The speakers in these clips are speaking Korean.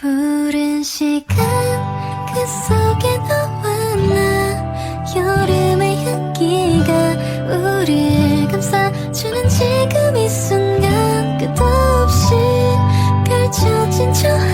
푸른 시간 그 속에 너와 나 여름의 향기가 우릴 감싸주는 지금 이 순간 끝없이 펼쳐진 저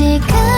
几个。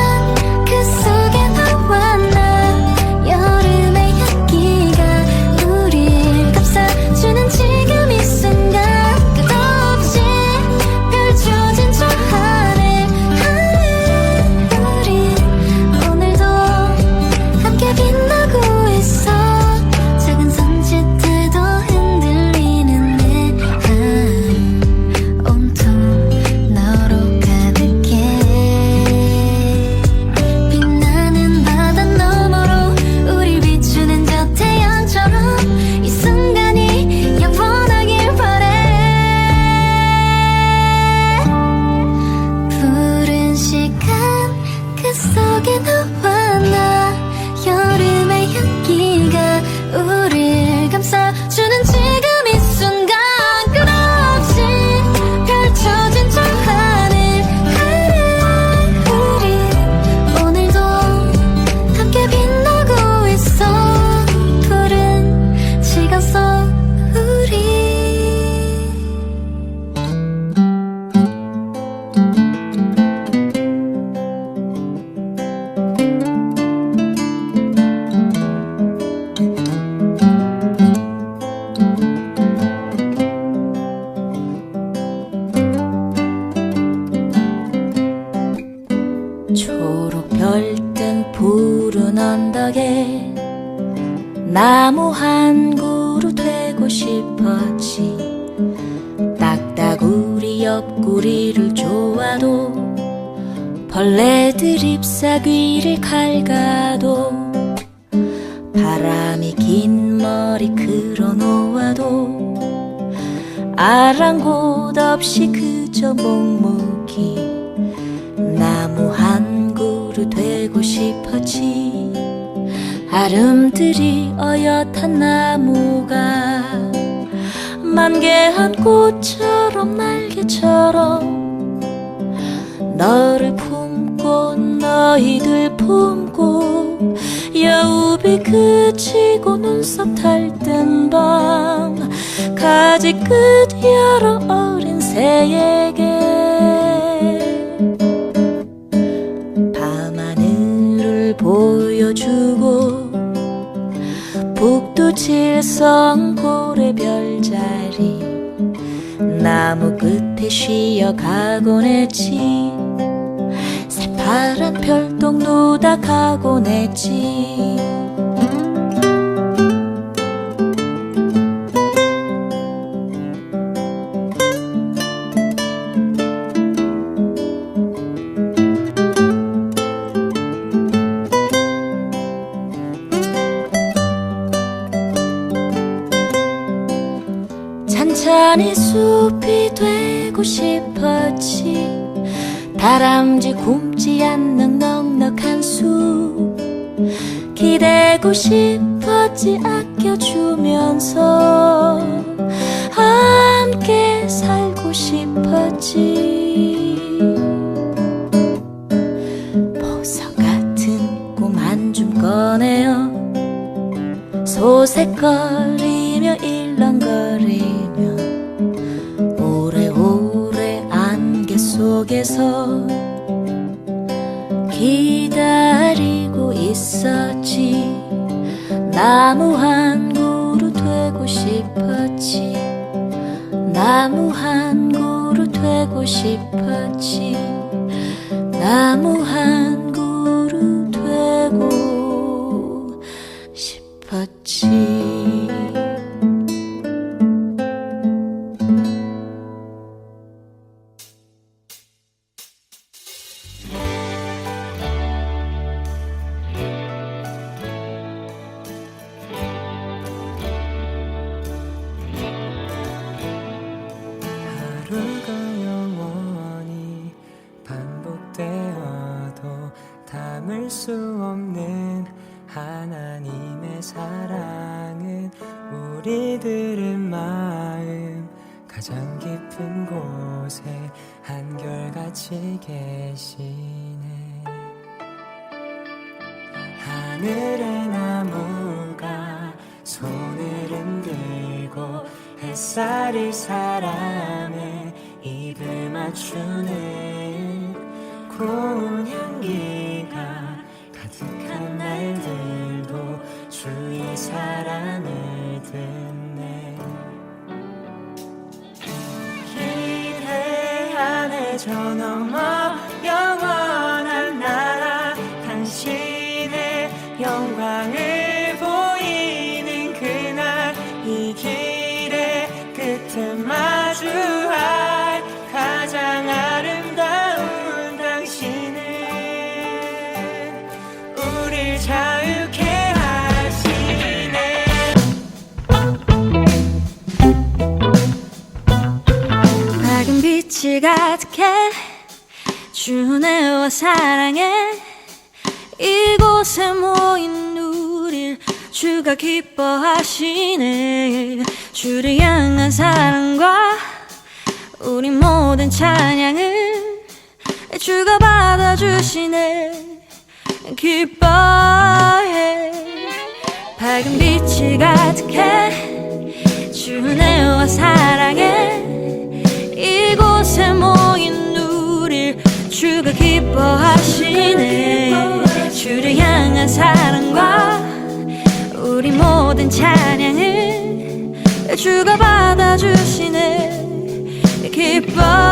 옆구리를 좋아도 벌레들 잎사귀를 갈가도 바람이 긴 머리 끌어놓아도 아랑곳 없이 그저 묵묵히 나무 한 그루 되고 싶었지. 아름드리 어엿한 나무가 만개한 꽃처럼 날개처럼 너를 품고 너희들 품고 여우비 그치고 눈썹 탈뜬 밤 가지 끝 열어 어린 새에게. 밤하늘을 보여주고 칠성 고래 별자리. 나무 끝에 쉬어가곤 했지. 새파란 별똥 노닥하곤 했지 찬찬히 숲이 되고 싶었지. 다람쥐 굶지 않는 넉넉한 숲. 기대고 싶었지 아껴주면서 함께 살고 싶었지. 보석 같은 꿈 한 줌 꺼내어 소색거리 속에서 기다리고 있었지. 나무 한 그루 되고 싶었지. 나무 한 그루 되고 싶었지. 나무 한 가장 깊은 곳에 한결같이 계시네. 하늘의 나무가 손을 흔들고 햇살이 사람의 입을 맞추는 고운 향기가 가득한 날들도 주의 사랑을 듣 빛이 가득해 주내와 사랑해 이곳에 모인 우릴 주가 기뻐하시네. 주를 향한 사랑과 우리 모든 찬양을 주가 받아주시네. 기뻐해. 밝은 빛이 가득해 주내와 사랑해 기뻐하시네. 주를 향한 사랑과 우리 모든 찬양을 주가 받아주시네. 기뻐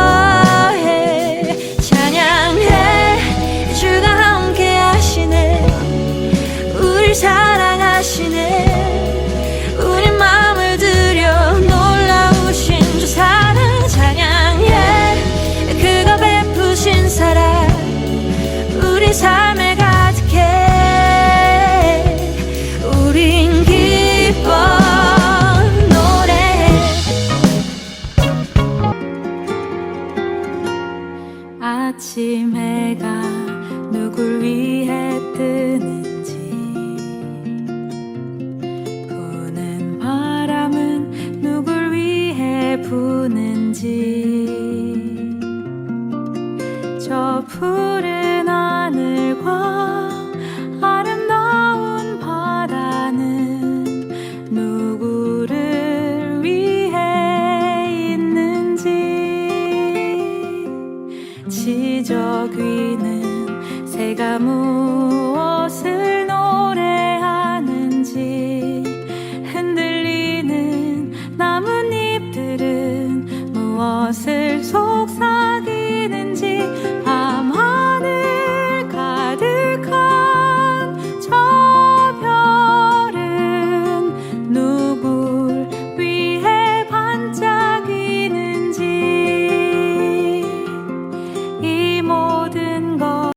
누굴 위